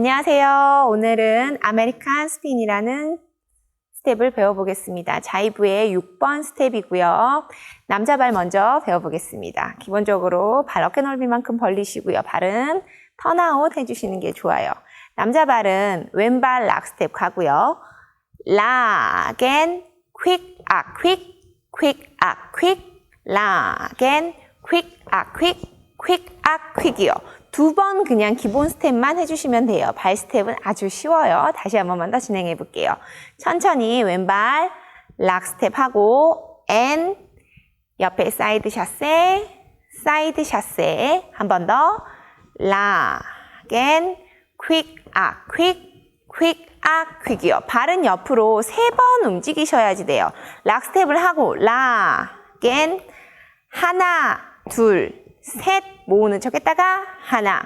안녕하세요. 오늘은 아메리칸 스핀이라는 스텝을 배워보겠습니다. 자이브의 6번 스텝이고요. 남자 발 먼저 배워보겠습니다. 기본적으로 발 어깨 넓이만큼 벌리시고요. 발은 턴아웃 해주시는 게 좋아요. 남자 발은 왼발 락 스텝 가고요. 락 앤, 퀵, 아, 퀵, 퀵, 아, 퀵, 락 앤, 퀵, 아, 퀵, 퀵, 아, 퀵이요. 두 번 그냥 기본 스텝만 해주시면 돼요. 발 스텝은 아주 쉬워요. 다시 한 번만 더 진행해 볼게요. 천천히 왼발 락 스텝 하고 앤 옆에 사이드 샷세 사이드 샷세 한 번 더 락, 앤, 퀵, 아, 퀵, 퀵, 아, 퀵이요. 발은 옆으로 세 번 움직이셔야지 돼요. 락 스텝을 하고 락, 앤, 하나, 둘, 셋 모으는 척 했다가 하나,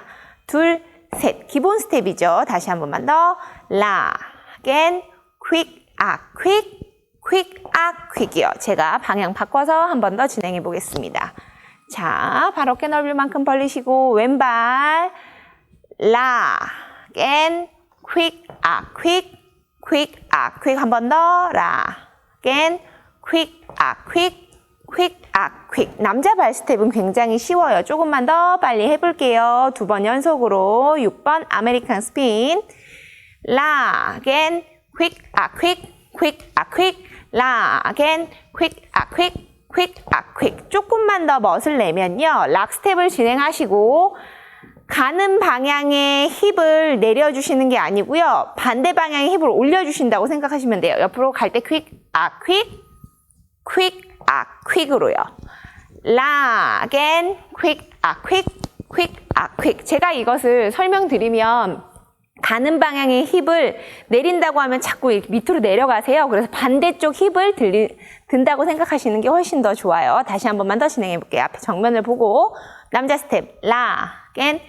둘, 셋. 기본 스텝이죠. 다시 한 번만 더. 라, 겐, 퀵, 아, 퀵, 퀵, 아, 퀵이요. 제가 방향 바꿔서 한 번 더 진행해 보겠습니다. 자, 발 어깨 넓을 만큼 벌리시고 왼발 라, 겐, 퀵, 아, 퀵, 퀵, 아, 퀵 한 번 더. 라, 겐, 퀵, 아, 퀵, 퀵, 아, 퀵. 남자 발 스텝은 굉장히 쉬워요. 조금만 더 빨리 해볼게요. 두 번 연속으로 6번 아메리칸 스핀. 라, 겐, 퀵, 아, 퀵, 퀵, 아, 퀵. 라, 겐, 퀵, 아, 퀵, 퀵, 아, 퀵. 조금만 더 멋을 내면요. 락 스텝을 진행하시고 가는 방향의 힙을 내려주시는 게 아니고요. 반대 방향의 힙을 올려주신다고 생각하시면 돼요. 옆으로 갈 때 퀵, 아, 퀵, 퀵, 아, 퀵으로요. 라, 겐, 퀵, 아, 퀵, 퀵, 아, 퀵. 제가 이것을 설명드리면 가는 방향의 힙을 내린다고 하면 자꾸 밑으로 내려가세요. 그래서 반대쪽 힙을 들리, 든다고 생각하시는 게 훨씬 더 좋아요. 다시 한 번만 더 진행해 볼게요. 앞에 정면을 보고 남자 스텝 라, 겐,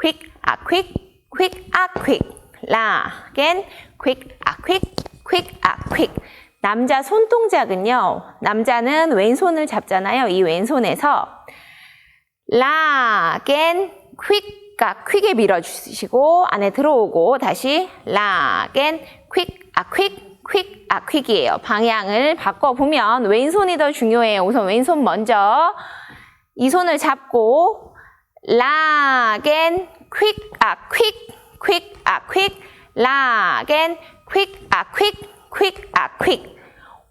퀵, 아, 퀵, 퀵, 아, 퀵. 라, 겐, 퀵, 아, 퀵, 퀵, 아, 퀵. 남자 손 동작은요. 남자는 왼손을 잡잖아요. 이 왼손에서 라, 겐, 퀵, 아, 퀵에 밀어주시고 안에 들어오고 다시 라, 겐, 퀵, 아, 퀵, 퀵, 아, 퀵이에요. 방향을 바꿔보면 왼손이 더 중요해요. 우선 왼손 먼저 이 손을 잡고 라, 겐, 퀵, 아, 퀵, 퀵, 아, 퀵, 라, 겐, 퀵, 아, 퀵, 퀵, 아, 퀵.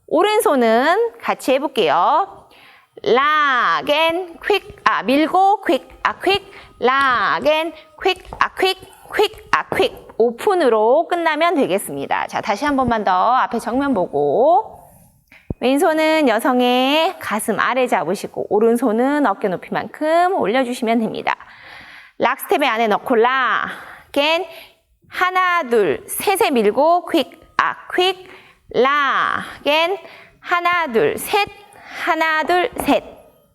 오른손은 같이 해볼게요. 라, 겐, 퀵, 아, 밀고, 퀵, 아, 퀵, 라, 겐, 퀵, 아, 퀵, 퀵, 아, 퀵. 오픈으로 끝나면 되겠습니다. 자, 다시 한 번만 더 앞에 정면 보고. 왼손은 여성의 가슴 아래 잡으시고, 오른손은 어깨 높이만큼 올려주시면 됩니다. 락 스텝에 안에 넣고, 라, 겐, 하나, 둘, 셋에 밀고, 퀵, 아, 퀵, 라, 겐, 하나, 둘, 셋, 하나, 둘, 셋.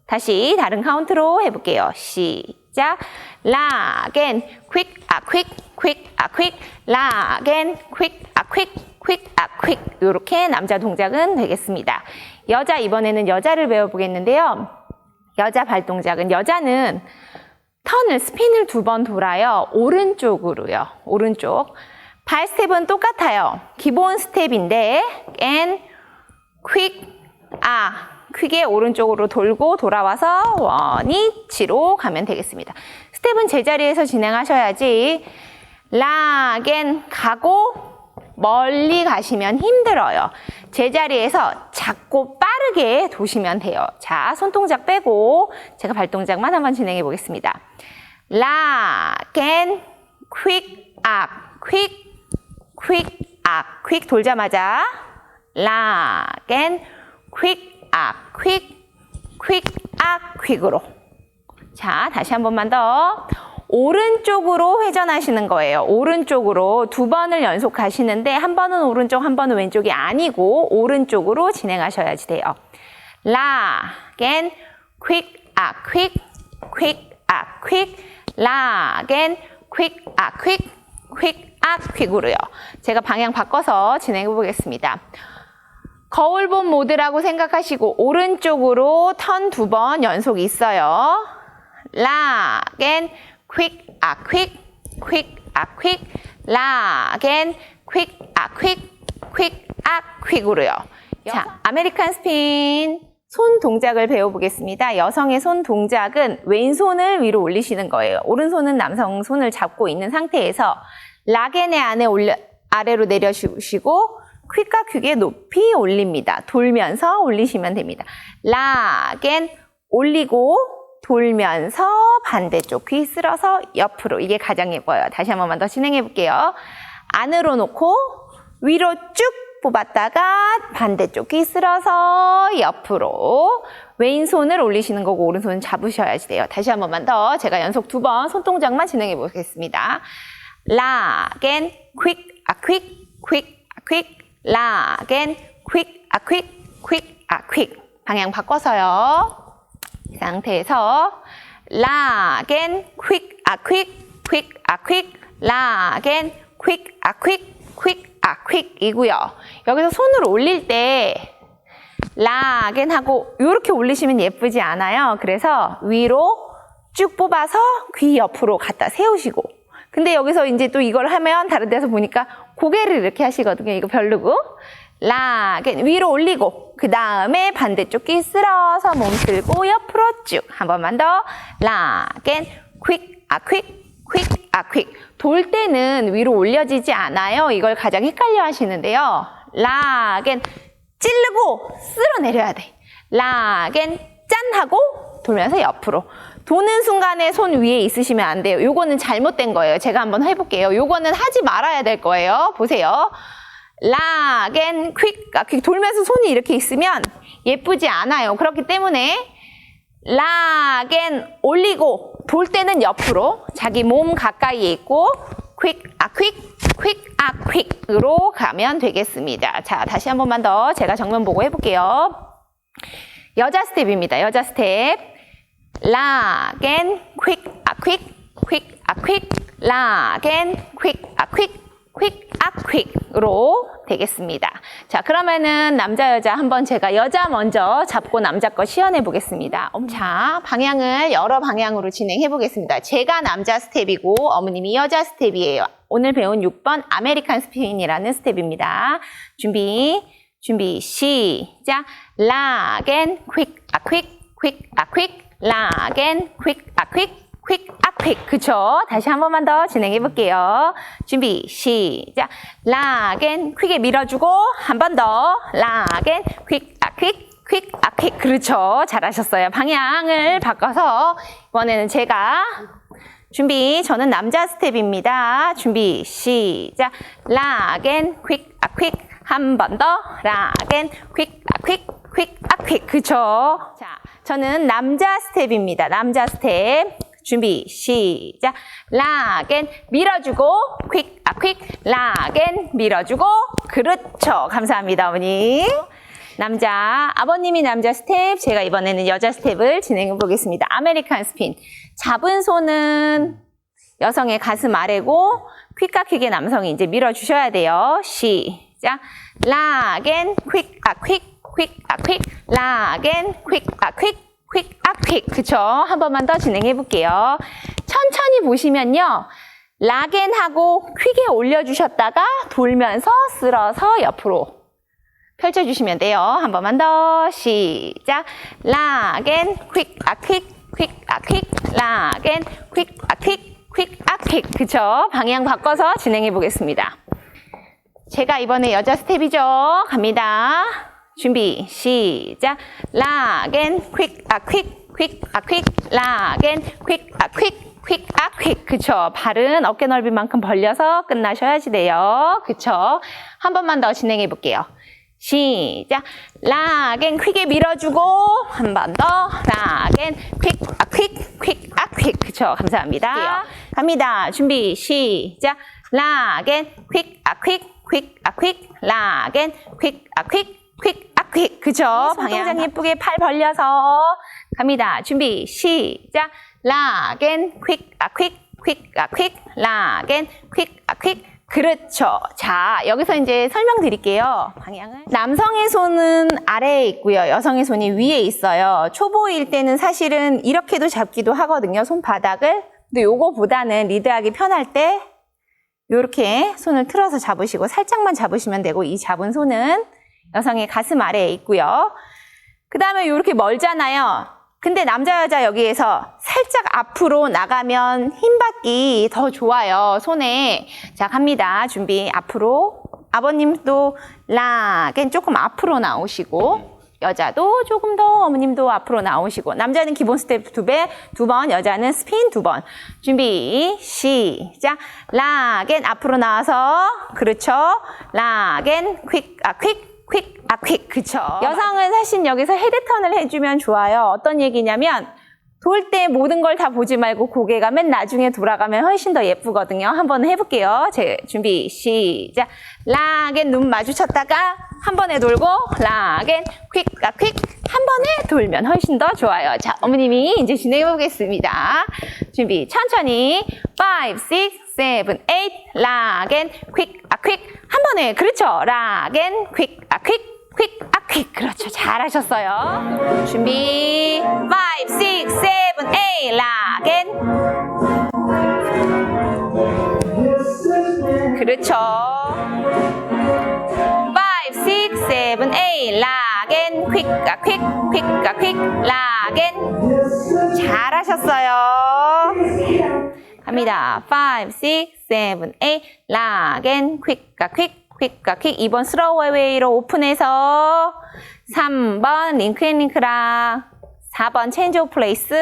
다시 다른 카운트로 해볼게요. 시작. 라, 겐, 퀵, 아, 퀵, 퀵, 아, 퀵, 라, 겐, 퀵, 아, 퀵, 퀵, 아, 퀵. 이렇게 남자 동작은 되겠습니다. 여자, 이번에는 여자를 배워보겠는데요. 여자 발 동작은, 여자는 턴을, 스핀을 두 번 돌아요. 오른쪽으로요. 오른쪽. 발 스텝은 똑같아요. 기본 스텝인데, and, quick, 아, 크게 오른쪽으로 돌고 돌아와서 원위치로 가면 되겠습니다. 스텝은 제자리에서 진행하셔야지, 락엔 가고 멀리 가시면 힘들어요. 제자리에서 작고 빠르게 도시면 돼요. 자, 손동작 빼고 제가 발동작만 한번 진행해 보겠습니다. 락엔 퀵, 악, 퀵, 퀵, 악, 퀵 돌자마자 락앤 퀵, 악, 퀵, 퀵, 악, 퀵으로. 자, 다시 한 번만 더. 오른쪽으로 회전하시는 거예요. 오른쪽으로 두 번을 연속 하시는데 한 번은 오른쪽, 한 번은 왼쪽이 아니고 오른쪽으로 진행하셔야지 돼요. 락앤 퀵, 악, 퀵, 퀵, 악, 퀵, 락앤 퀵, 악, 퀵, 퀵, 악, 퀵으로요. 제가 방향 바꿔서 진행해 보겠습니다. 거울본 모드라고 생각하시고 오른쪽으로 턴 두 번 연속 있어요. 락, 앤, 퀵, 아, 퀵, 퀵, 아, 퀵, 락앤 퀵, 아, 퀵, 퀵, 아, 퀵으로요. 자, 아메리칸 스핀 손 동작을 배워보겠습니다. 여성의 손 동작은 왼손을 위로 올리시는 거예요. 오른손은 남성 손을 잡고 있는 상태에서 락앤의 안에 올려, 아래로 내려주시고 퀵과 퀵에 높이 올립니다. 돌면서 올리시면 됩니다. 락앤 올리고 돌면서 반대쪽 귀 쓸어서 옆으로 이게 가장 예뻐요. 다시 한 번만 더 진행해 볼게요. 안으로 놓고 위로 쭉 뽑았다가 반대쪽 귀 쓸어서 옆으로 왼손을 올리시는 거고 오른손 잡으셔야지 돼요. 다시 한 번만 더 제가 연속 두 번 손동작만 진행해 보겠습니다. 락앤 퀵, 아 퀵, 퀵, 아 퀵, 락앤 퀵, 아 퀵, 퀵, 아 퀵. 방향 바꿔서요. 이 상태에서 락앤 퀵, 아 퀵, 퀵, 아 퀵, 락앤 퀵, 아 퀵, 퀵, 아 퀵이고요. 여기서 손을 올릴 때 락앤 하고 이렇게 올리시면 예쁘지 않아요. 그래서 위로 쭉 뽑아서 귀 옆으로 갖다 세우시고 근데 여기서 이제 또 이걸 하면 다른 데서 보니까 고개를 이렇게 하시거든요. 이거 별로고 락앤 위로 올리고 그 다음에 반대쪽 귀 쓸어서 몸 들고 옆으로 쭉 한 번만 더 락앤 퀵, 아 퀵, 퀵, 아 퀵. 돌 때는 위로 올려지지 않아요. 이걸 가장 헷갈려 하시는데요. 락앤 찌르고 쓸어 내려야 돼. 락앤 짠 하고 돌면서 옆으로. 도는 순간에 손 위에 있으시면 안 돼요. 요거는 잘못된 거예요. 제가 한번 해볼게요. 요거는 하지 말아야 될 거예요. 보세요. 락앤 퀵, 아, 퀵 돌면서 손이 이렇게 있으면 예쁘지 않아요. 그렇기 때문에 락앤 올리고 돌 때는 옆으로 자기 몸 가까이에 있고 퀵, 아 퀵, 퀵, 아 퀵으로 가면 되겠습니다. 자, 다시 한 번만 더 제가 정면 보고 해볼게요. 여자 스텝입니다. 여자 스텝. 락앤 퀵, 아 퀵, 퀵, 아 퀵, 락앤 퀵, 아 퀵, 퀵, 아 퀵으로 되겠습니다. 자, 그러면은 남자 여자 한번 제가 여자 먼저 잡고 남자 거 시연해 보겠습니다. 음, 자, 방향을 여러 방향으로 진행해 보겠습니다. 제가 남자 스텝이고 어머님이 여자 스텝이에요. 오늘 배운 6번 아메리칸 스핀이라는 스텝입니다. 준비, 준비, 시작. 락앤 퀵, 아 퀵, 퀵, 아 퀵, 락앤 퀵, 아 퀵, 퀵, 아 퀵. 그쵸? 다시 한 번만 더 진행해 볼게요. 준비, 시작. 락앤 퀵에 밀어주고, 한 번 더. 락앤 퀵, 아 퀵, 퀵, 아 퀵. 그렇죠. 잘하셨어요. 방향을 바꿔서, 이번에는 제가 준비. 저는 남자 스텝입니다. 준비. 시작. 락앤 퀵, 아 퀵. 한 번 더. 락앤 퀵, 아 퀵, 퀵, 아 퀵. 그쵸? 자, 저는 남자 스텝입니다. 남자 스텝. 준비. 시작. 락앤 밀어주고 퀵, 아 퀵. 락앤 밀어주고. 그렇죠. 감사합니다, 어머니. 남자, 아버님이 남자 스텝, 제가 이번에는 여자 스텝을 진행해 보겠습니다. 아메리칸 스핀. 잡은 손은 여성의 가슴 아래고, 퀵과 퀵의 남성이 이제 밀어주셔야 돼요. 시작. 락앤 퀵, 아, 퀵, 퀵, 아, 퀵. 락앤 퀵, 아, 퀵, 퀵, 아, 퀵. 그쵸? 한 번만 더 진행해 볼게요. 천천히 보시면요. 락앤하고 퀵에 올려주셨다가 돌면서 쓸어서 옆으로 펼쳐주시면 돼요. 한 번만 더 시작. 락앤 퀵, 아 퀵, 퀵, 아 퀵, 락앤 퀵, 아 퀵, 퀵, 아 퀵. 그쵸? 방향 바꿔서 진행해 보겠습니다. 제가 이번에 여자 스텝이죠. 갑니다. 준비 시작. 락앤 퀵, 아 퀵, 퀵, 아 퀵, 락앤 퀵, 아 퀵, 퀵, 아 퀵. 그쵸? 발은 어깨 넓이만큼 벌려서 끝나셔야지 돼요. 그쵸? 한 번만 더 진행해 볼게요. 시작. 락앤 퀵에 밀어주고 한 번 더. 락앤 퀵, 아 퀵, 퀵, 아 퀵. 그쵸? 감사합니다. 갑니다. 준비 시작. 락앤 퀵, 아 퀵, 퀵, 아 퀵. 락앤 퀵, 아 퀵, 퀵, 아 퀵. 그쵸? 방향 예쁘게 팔 벌려서 갑니다. 준비 시작. 락앤 퀵, 아 퀵, 퀵, 아 퀵. 락앤 퀵, 아 퀵. 그렇죠. 자, 여기서 이제 설명드릴게요. 방향을. 남성의 손은 아래에 있고요. 여성의 손이 위에 있어요. 초보일 때는 사실은 이렇게도 잡기도 하거든요. 손바닥을. 근데 요거보다는 리드하기 편할 때 이렇게 손을 틀어서 잡으시고 살짝만 잡으시면 되고 이 잡은 손은 여성의 가슴 아래에 있고요. 그 다음에 이렇게 멀잖아요. 근데 남자 여자 여기에서 살짝 앞으로 나가면 힘 받기 더 좋아요. 손에 자 갑니다. 준비 앞으로 아버님도 락엔 조금 앞으로 나오시고 여자도 조금 더 어머님도 앞으로 나오시고 남자는 기본 스텝 두 배, 두 번, 여자는 스핀 두 번. 준비 시작. 락엔 앞으로 나와서 그렇죠. 락엔 퀵, 아 퀵, 퀵, 아 퀵, 그쵸. 여성은 사실 여기서 헤드턴을 해주면 좋아요. 어떤 얘기냐면 돌 때 모든 걸 다 보지 말고 고개가 맨 나중에 돌아가면 훨씬 더 예쁘거든요. 한번 해볼게요. 제 준비 시작. 락엔 눈 마주쳤다가 한 번에 돌고 락엔 퀵, 아 퀵. 한 번에 돌면 훨씬 더 좋아요. 자, 어머님이 이제 진행해 보겠습니다. 준비 천천히 5, 6, 7, 8 락엔 퀵, 아 퀵. 한 번에 그렇죠. 락엔 퀵, 아 퀵. 퀵, 아 퀵. 그렇죠. 잘하셨어요. 준비 5, 6, 7, 8 락엔 그렇죠. 5, 6, 7, 8 락엔 퀵가 퀵 퀵가 퀵 락엔 잘하셨어요. 갑니다. 5, 6, 7, 8 락엔 퀵가 퀵 퀵가 퀵 2번 스로우웨이로 오픈해서 3번 링크앤 링크락 4번 체인지 오브 플레이스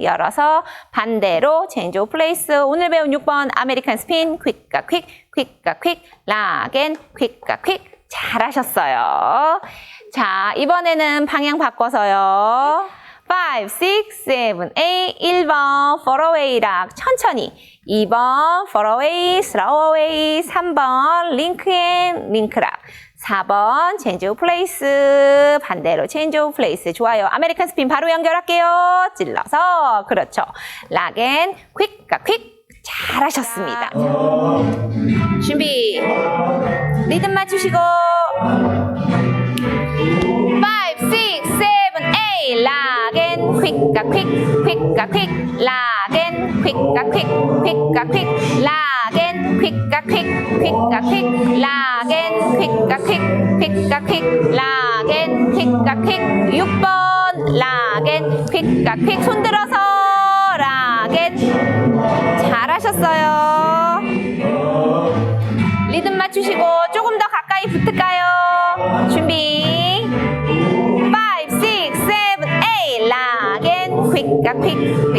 열어서 반대로 체인지 오브 플레이스 오늘 배운 6번 아메리칸 스핀 퀵과 퀵 퀵과 퀵 락앤 퀵과 퀵 잘하셨어요. 자 이번에는 방향 바꿔서요. 5, 6, 7, 8 1번 far away 락 천천히. 2번 far away slow away 3번 링크 앤 링크 락. 4번 체인지 오브 플레이스 반대로 체인지 오브 플레이스 좋아요. 아메리칸 스핀 바로 연결할게요. 찔러서. 그렇죠. 락 앤 퀵과 퀵 잘하셨습니다. 준비. 리듬 맞추시고. 5, 6, 7, 8 락앤 퀵과 퀵 퀵과 퀵 락앤 퀵과 퀵 퀵과 퀵 락앤 퀵과 퀵 퀵과 퀵 락앤 퀵과 퀵 퀵과 퀵 락앤 퀵과 퀵 6번 락앤 퀵과 퀵. 손들어서 락앤 잘하셨어요. 리듬 맞추시고 조금 더 가까이 붙을까요? 퀵